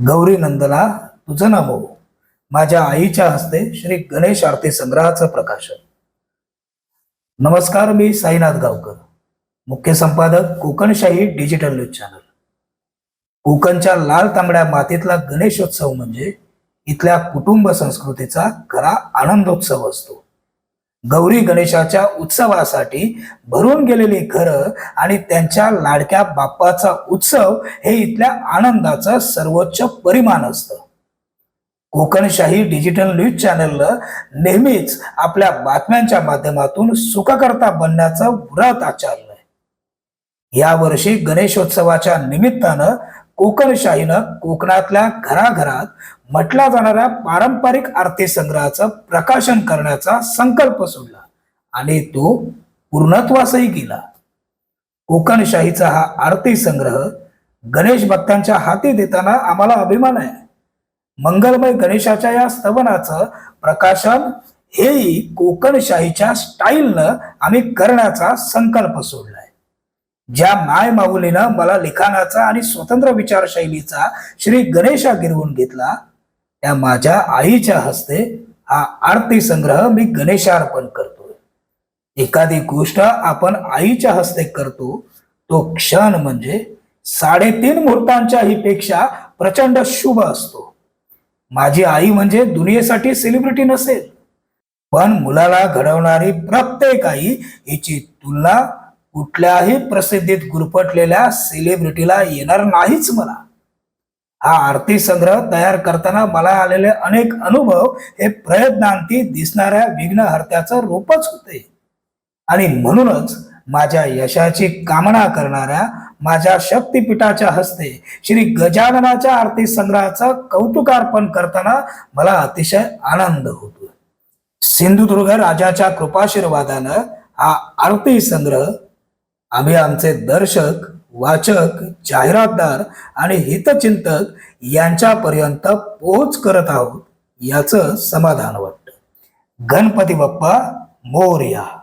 गौरी नंदना तुझं नमो हो. माझ्या आईच्या हस्ते श्री गणेश आरती संग्रहाचं प्रकाशन. नमस्कार मी साईनाथ गावकर मुख्य संपादक कोकणशाही डिजिटल न्यूज चॅनल. कोकणच्या लाल तांबड्या मातीतला गणेशोत्सव म्हणजे इथल्या कुटुंब संस्कृतीचा खरा आनंदोत्सव असतो. गौरी गणेशाच्या उत्सवासाठी भरून गेलेली घरं आणि त्यांच्या लाडक्या बाप्पाचा उत्सव हे इथल्या आनंदाचं सर्वोच्च परिमाण असतं. कोकणशाही डिजिटल न्यूज चॅनलनं नेहमीच आपल्या बातम्यांच्या माध्यमातून सुखकर्ता बनण्याचं व्रत आचारलंय. यावर्षी गणेशोत्सवाच्या निमित्तानं कोकणशाहीनं कोकणातल्या घराघरात म्हटला जाणाऱ्या पारंपरिक आरती संग्रहाचं प्रकाशन करण्याचा संकल्प सोडला आणि तो पूर्णत्वासही केला. कोकणशाहीचा हा आरती संग्रह गणेश भक्तांच्या हाती देताना आम्हाला अभिमान आहे. मंगलमय गणेशाच्या या स्तवनाचं प्रकाशन हेही कोकणशाहीच्या स्टाईलनं आम्ही करण्याचा संकल्प सोडलाय. ज्या माय माऊलीनं मला लिखाणाचा आणि स्वतंत्र विचारशैलीचा श्री गणेशा गिरवून घेतला त्या माझ्या आईच्या हस्ते हा आरती संग्रह मी गणेशार्पण करतोय. एखादी गोष्ट आपण आईच्या हस्ते करतो तो क्षण म्हणजे साडेतीन मुहूर्तांच्याही पेक्षा प्रचंड शुभ असतो. माझी आई म्हणजे दुनियेसाठी सेलिब्रिटी नसेल पण मुलाला घडवणारी प्रत्येक आई हिची तुलना कुठल्याही प्रसिद्धीत गुरफटलेल्या सेलिब्रिटीला येणार नाहीच मला. हा आरती संग्रह तयार करताना मला आलेले अनेक अनुभव हे प्रयत्नांती दिसणाऱ्या विघ्नहर्त्याचं रूपच होते. आणि म्हणूनच माझ्या यशाची कामना करणाऱ्या माझ्या शक्तिपीठाच्या हस्ते श्री गजाननाच्या आरती संग्रहाचं कौतुकार्पण करताना मला अतिशय आनंद होतो सिंधुदुर्ग राजाच्या कृपाशीर्वादानं हा आरती संग्रह आम्ही आमचे दर्शक वाचक जाहिरातदार आणि हितचिंतक यांच्यापर्यंत पोहोच करत आहोत याचं समाधान वाटतं. गणपती बाप्पा मोर्या.